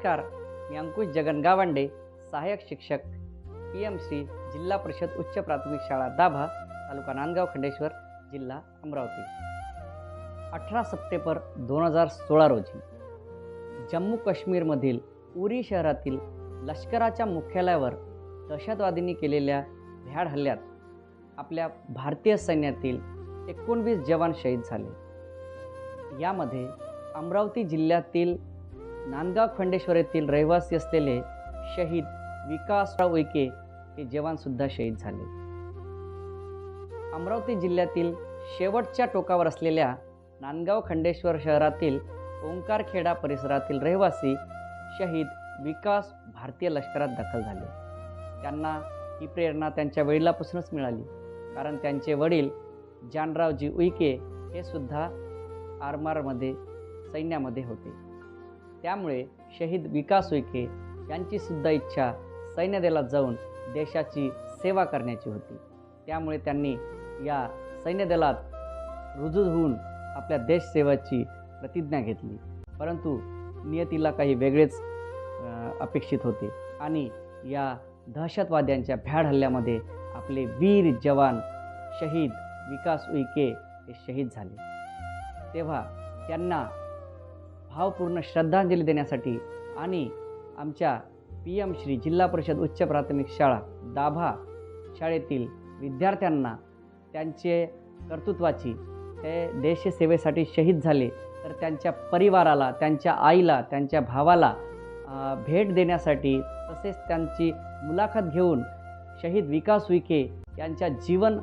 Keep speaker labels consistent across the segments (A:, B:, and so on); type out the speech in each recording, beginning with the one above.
A: नमस्कार. मी अंकुश जगन गावंडे सहाय्यक शिक्षक पी एम सी जिल्हा परिषद उच्च प्राथमिक शाळा दाभा तालुका नांदगाव खंडेश्वर जिल्हा अमरावती. अठरा सप्टेंबर दोन हजार सोळा रोजी जम्मू काश्मीरमधील उरी शहरातील लष्कराच्या मुख्यालयावर दहशतवादींनी केलेल्या भ्याड हल्ल्यात आपल्या भारतीय सैन्यातील एकोणवीस जवान शहीद झाले. यामध्ये अमरावती जिल्ह्यातील नांदगाव खंडेश्वर येथील रहिवासी असलेले शहीद विकासराव उईके हे जवानसुद्धा शहीद झाले. अमरावती जिल्ह्यातील शेवटच्या टोकावर असलेल्या नांदगाव खंडेश्वर शहरातील ओंकारखेडा परिसरातील रहिवासी शहीद विकास भारतीय लष्करात दाखल झाले. त्यांना ही प्रेरणा त्यांच्या वडिलापासूनच मिळाली. कारण त्यांचे वडील जानरावजी उईके हे सुद्धा आरमारमध्ये सैन्यामध्ये होते. त्यामुळे शहीद विकास विखे यांची सुद्धा इच्छा सैन्यदलात जाऊन देशाची सेवा करण्याची होती. त्यामुळे त्यांनी या सैन्यदलात रुजू होऊन आपल्या देशसेवेची प्रतिज्ञा घेतली. परंतु नियतीला काही वेगळेच अपेक्षित होते आणि या दहशतवाद्यांच्या भ्याड हल्ल्यामध्ये आपले वीर जवान शहीद विकास उईके हे शहीद झाले. तेव्हा त्यांना भावपूर्ण श्रद्धांजली देण्यासाठी आणि आमच्या पी एम श्री जिल्हा परिषद उच्च प्राथमिक शाळा दाभा शाळेतील विद्यार्थ्यांना त्यांचे कर्तृत्वाची ते देशसेवेसाठी शहीद झाले तर त्यांच्या परिवाराला त्यांच्या आईला त्यांच्या भावाला भेट देण्यासाठी तसेच त्यांची मुलाखत घेऊन शहीद विकास विखे यांच्या जीवन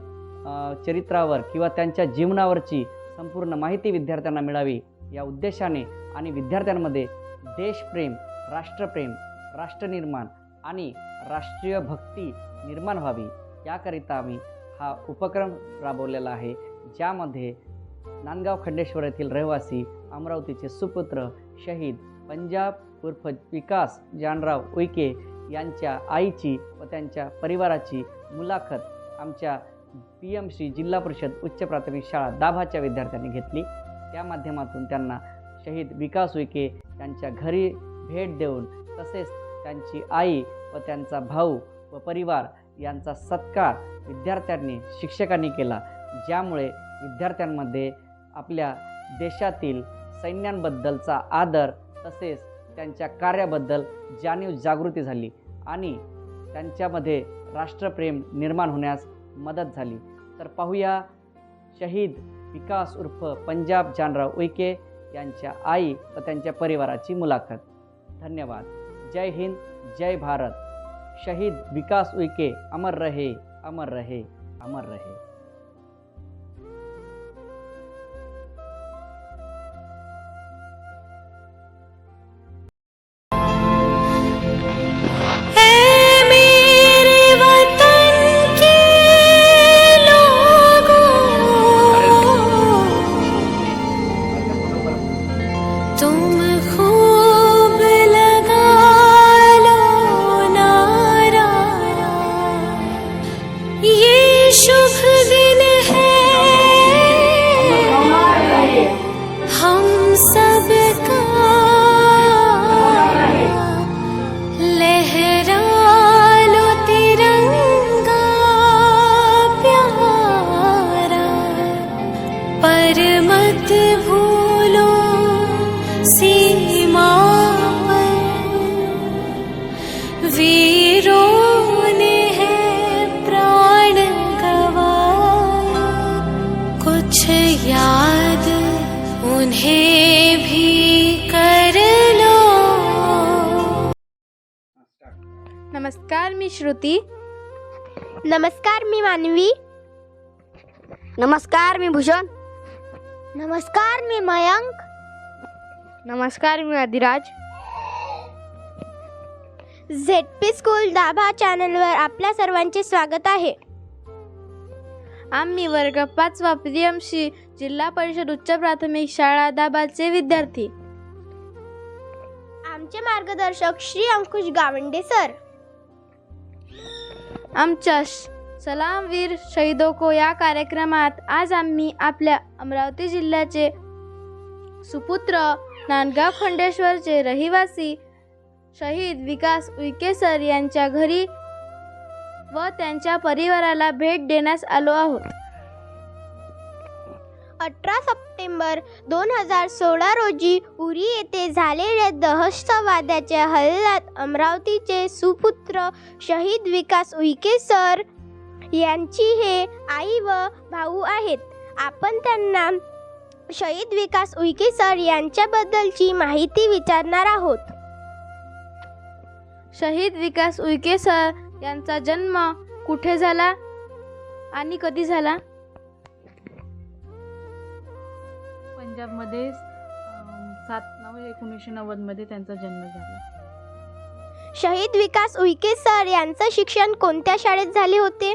A: चरित्रावर किंवा त्यांच्या जीवनावरची संपूर्ण माहिती विद्यार्थ्यांना मिळावी या उद्देशाने आणि विद्यार्थ्यांमध्ये देशप्रेम राष्ट्रप्रेम राष्ट्रनिर्माण आणि राष्ट्रीय भक्ती निर्माण व्हावी याकरिता आम्ही हा उपक्रम राबवलेला आहे ज्यामध्ये नांदगाव खंडेश्वर येथील रहिवासी अमरावतीचे सुपुत्र शहीद पंजाब उर्फ विकास जानराव उईके यांच्या आईची व त्यांच्या परिवाराची मुलाखत आमच्या पी एम श्री जिल्हा परिषद उच्च प्राथमिक शाळा दाभाच्या विद्यार्थ्यांनी घेतली. त्या माध्यमातून त्यांना शहीद विकास विखे यांच्या घरी भेट देऊन तसेच त्यांची आई व त्यांचा भाऊ व परिवार यांचा सत्कार विद्यार्थ्यांनी शिक्षकांनी केला. ज्यामुळे विद्यार्थ्यांमध्ये आपल्या देशातील सैन्यांबद्दलचा आदर तसेच त्यांच्या कार्याबद्दल जाणीव जागृती झाली आणि त्यांच्यामध्ये राष्ट्रप्रेम निर्माण होण्यास मदत झाली. तर पाहूया शहीद विकास उर्फ पंजाब जानराव उईके यांच्या आई व त्यांच्या परिवाराची मुलाखत. धन्यवाद. जय हिंद जय भारत. शहीद विकास उईके अमर रहे अमर रहे अमर रहे.
B: पर मत भूलो सीमा पर वीरों ने है प्राण गवाए। कुछ याद उन्हें भी कर लो।
C: नमस्कार मी श्रुती।
D: नमस्कार मी मानवी। नमस्कार मी भूषण। नमस्कार मी मयंक.
C: नमस्कार मी अधिराज
D: झेडपी स्कूल दाभा चॅनलवर आपल्या सर्वांचे स्वागत आहे.
C: आम्ही वर्ग पाचवा पीएमशी जिल्हा परिषद उच्च प्राथमिक शाळा दाबाचे विद्यार्थी.
D: आमचे मार्गदर्शक श्री अंकुश गावंडे सर.
C: आमच्या सलामवीर शहीदो को या कार्यक्रमात आज आम्ही आपल्या अमरावती जिल्ह्याचे सुपुत्र नांदगाव खंडेश्वरचे रहिवासी शहीद विकास उईके सर यांच्या घरी व त्यांच्या परिवाराला भेट देण्यास आलो आहोत.
D: अठरा सप्टेंबर दोन हजार सोळा रोजी उरी येथे झालेल्या दहशतवाद्याच्या हल्ल्यात अमरावतीचे सुपुत्र शहीद विकास उईके सर यांची हे आई व भाऊ आहेत. आपण त्यांना शहीद विकास उईके सर यांच्याबद्दलची माहिती विचारणार आहोत.
C: शहीद विकास उईके सर यांचा जन्म कुठे झाला आणि कधी झाला?
E: पंजाबमध्ये सात नऊ एकोणीसशे नव्वदमध्ये त्यांचा जन्म झाला.
D: शहीद विकास उईके सर यांचं शिक्षण कोणत्या शाळेत झाले होते?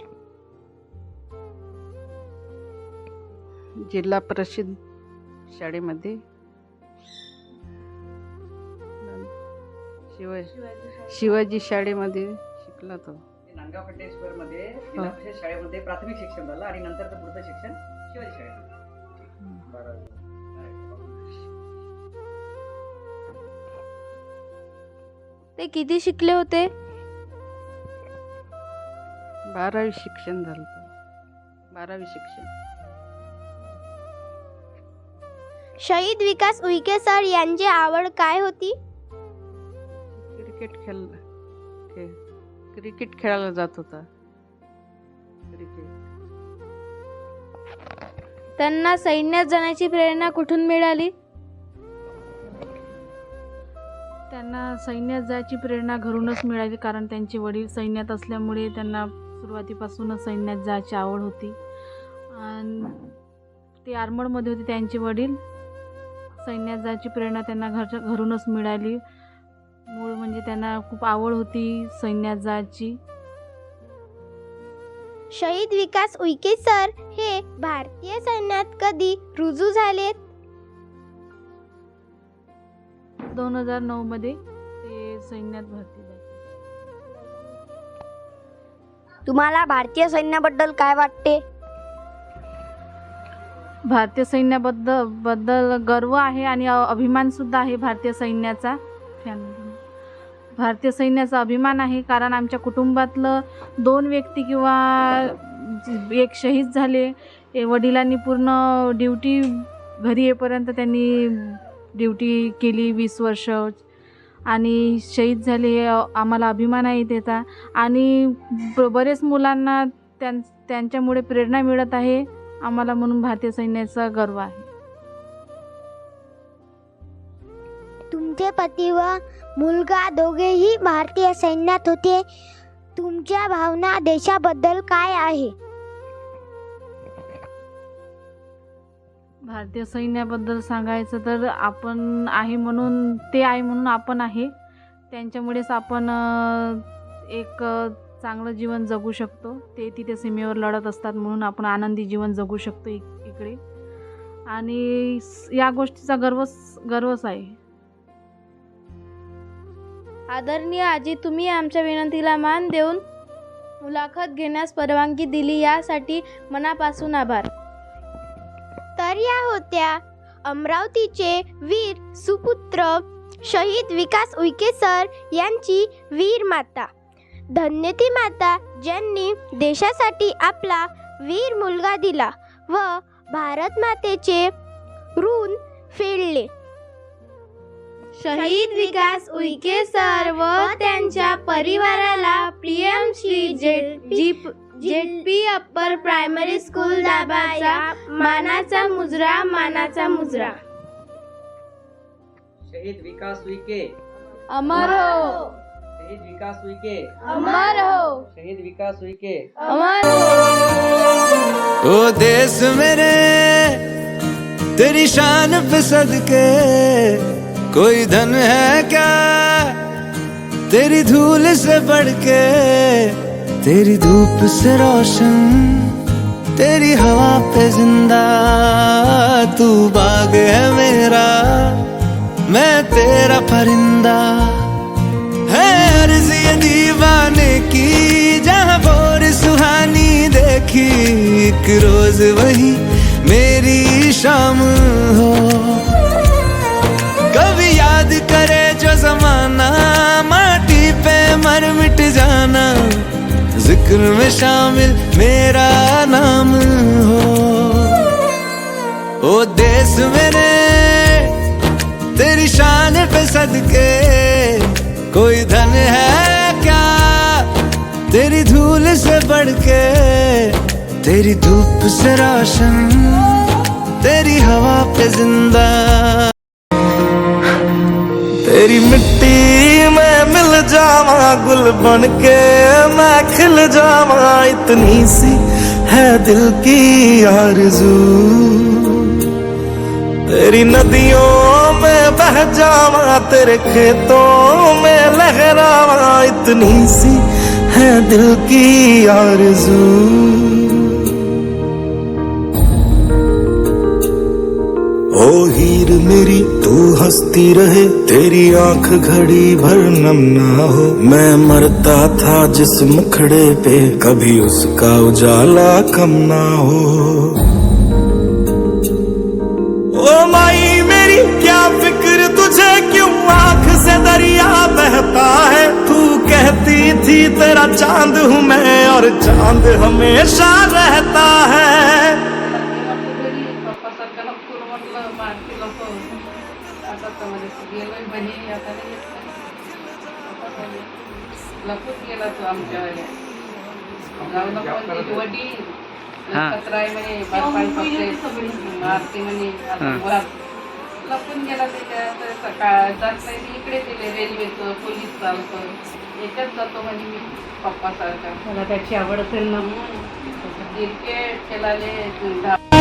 E: जिल्हा परिषद शाळेमध्ये. शिव शिवाजी शाळेमध्ये शिकला तो.
A: नांदगाव खंडेश्वरमध्ये जिल्हा परिषद शाळेमध्ये प्राथमिक शिक्षण झालं आणि नंतरचं पुढचं शिक्षण शिवाजी शाळेत
C: ते किती शिकले होते?
E: बारावी शिक्षण झालं. बारावी शिक्षण.
D: शहीद विकास उईके सर यांची आवड काय होती?
E: क्रिकेट खेळ खेळ क्रिकेट खेळायला जात होता. क्रिकेट.
C: त्यांना सैन्यात जाण्याची प्रेरणा कुठून मिळाली?
E: त्यांना सैन्यात जायची प्रेरणा घरूनच मिळाली कारण त्यांचे वडील सैन्यात असल्यामुळे त्यांना सुरुवातीपासूनच सैन्यात जायची आवड होती. आणि ते आर्मडमध्ये होते त्यांचे वडील. सैन्यात जायची प्रेरणा त्यांना घरच्या घरूनच मिळाली. मूळ म्हणजे त्यांना खूप आवड होती सैन्यात जायची.
D: शहीद विकास उईके सर हे भारतीय सैन्यात कधी रुजू झालेत?
E: दोन हजार नऊमध्ये ते सैन्यात भरती झाले.
D: तुम्हाला भारतीय सैन्याबद्दल काय वाटते?
E: भारतीय सैन्याबद्दल बद्दल गर्व आहे आणि अभिमानसुद्धा आहे भारतीय सैन्याचा. भारतीय सैन्याचा अभिमान आहे कारण आमच्या कुटुंबातलं दोन व्यक्ती किंवा एक शहीद झाले. ए वडिलांनी पूर्ण ड्युटी घरी येईपर्यंत त्यांनी ड्युटी केली वीस वर्ष. आणि शहीद झाले आम्हाला अभिमान आहे त्याचा. आणि ब- बरेच मुलांना त्यां त्यांच्यामुळे प्रेरणा मिळत आहे. आम्हाला म्हणून भारतीय सैन्याचा गर्व आहे.
D: तुमचे पती व मुलगा दोघेही भारतीय सैन्यात होते. तुमच्या भावना देशाबद्दल काय आहे?
E: भारतीय सैन्याबद्दल सांगायचं तर आपण आहे म्हणून ते आहे म्हणून आपण आहे. त्यांच्यामुळेच आपण एक चांगलं जीवन जगू शकतो. ते तिथे सीमेवर लढत असतात म्हणून आपण आनंदी जीवन जगू शकतो इक इकडे. आणि या गोष्टीचा गर्वच गर्वच आहे.
C: आदरणीय आजी तुम्ही आमच्या विनंतीला मान देऊन मुलाखत घेण्यास परवानगी दिली. यासाठी मनापासून आभार.
D: तर या होत्या अमरावतीचे वीर सुपुत्र शहीद विकास उईके सर यांची वीर माता धन्य ती माता ज्यांनी देशासाठी आपला वीर मुलगा दिला व भारत मातेचे ऋण फेडले.
C: शहीद विकास उईके सर व त्यांच्या परिवाराला पीएम श्री जेट जेटपी अप्पर प्रायमरी स्कूल दाबाचा मानाचा मुजरा मानाचा मुजरा.
A: शहीद विकास उईके
C: अमर हो.
A: शहीद विकास उईके
C: अमर हो।
A: शहीद विकास उईके
C: अमर हो।
F: ओ देश मेरे तेरी शान पे सदके कोई धन है क्या? तेरी धूल से बढ़ के तेरी धूप से रोशन तेरी हवा पे ज़िंदा तू बाग है मेरा मैं तेरा परिंदा। ये दीवाने की, जहाँ बोर सुहानी देखी, एक रोज वही मेरी शाम हो। कभी याद करे जो जमाना, माटी पे मर मिट जाना,
G: ज़िक्र में शामिल मेरा नाम हो। ओ देश मेरे, तेरी शान पे सदके, कोई तेरी धूल से बढ़ के तेरी धूप से रोशन, तेरी हवा पे ज़िंदा। तेरी मिट्टी में मिल जावा, गुल बन के मैं खिल जावा। इतनी सी है दिल की आरज़ू। तेरी नदियों में बह जावा, तेरे खेतों में लहरावा। इतनी सी है दिल की आरज़ू। ओ हीर मेरी, तू हंसती रहे, तेरी आँख घड़ी भर नम ना हो। मैं मरता था जिस मुखड़े पे, कभी उसका उजाला कम ना हो। ओ माई क्या फ़िक्र तुझे क्यों आँख से दरिया बहता है? तू कहती थी तेरा चाँद हूँ मैं और चाँद हमेशा रहता है।
E: हा।
H: लपून गेला त्याच्या आता सकाळ जात नाही मी इकडे दिले रेल्वेचं पोलीस चालतं याच्यात जातो म्हणजे मी पप्पा सारखा
E: त्याला त्याची आवड असेल ना.
H: क्रिकेट खेळाले.